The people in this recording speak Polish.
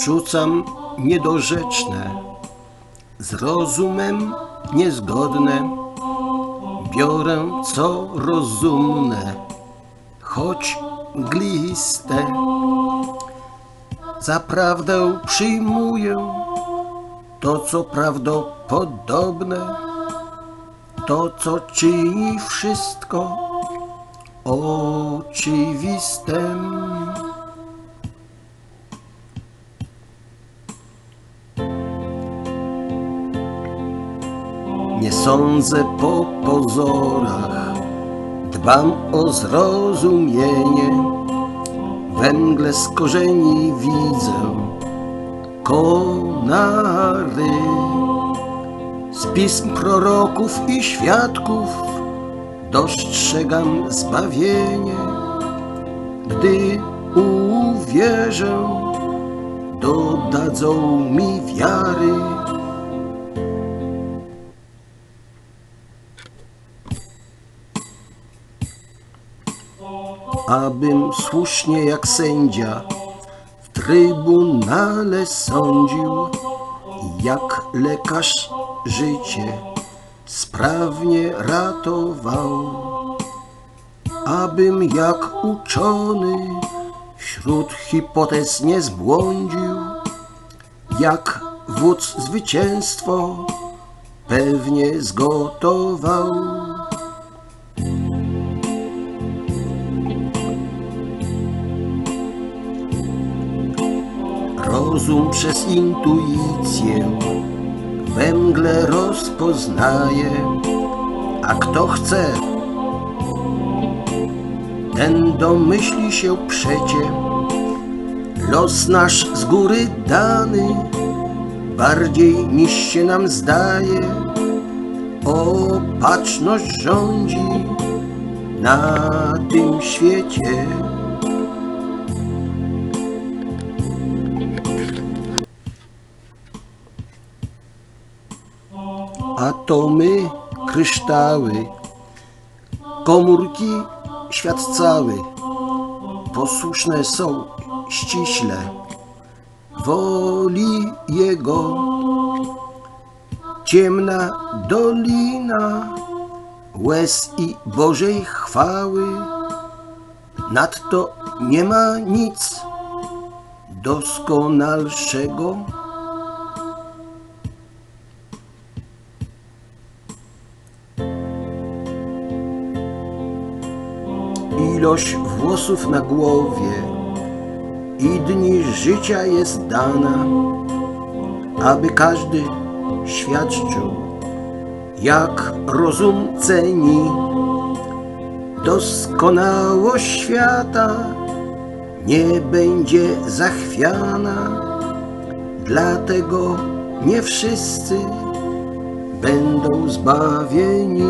Odrzucam niedorzeczne, z rozumem niezgodne. Biorę co rozumne, choć gliste. Za prawdę przyjmuję to, co prawdopodobne, to, co czyni wszystko oczywistym. Nie sądzę po pozorach, dbam o zrozumienie. Węgle z korzeni widzę konary. Z pism proroków i świadków dostrzegam zbawienie. Gdy uwierzę, dodadzą mi wiary. Abym słusznie jak sędzia w trybunale sądził, jak lekarz życie sprawnie ratował, abym jak uczony wśród hipotez nie zbłądził, jak wódz zwycięstwo pewnie zgotował. Rozum przez intuicję węgle rozpoznaje, a kto chce, ten domyśli się przecie. Los nasz z góry dany, bardziej niż się nam zdaje. Opatrzność rządzi na tym świecie. Atomy, kryształy, komórki, świat cały posłuszne są ściśle woli Jego. Ciemna dolina łez i Bożej chwały, nadto nie ma nic doskonalszego. Ilość włosów na głowie i dni życia jest dana, aby każdy świadczył, jak rozum ceni doskonałość świata nie będzie zachwiana, dlatego nie wszyscy będą zbawieni.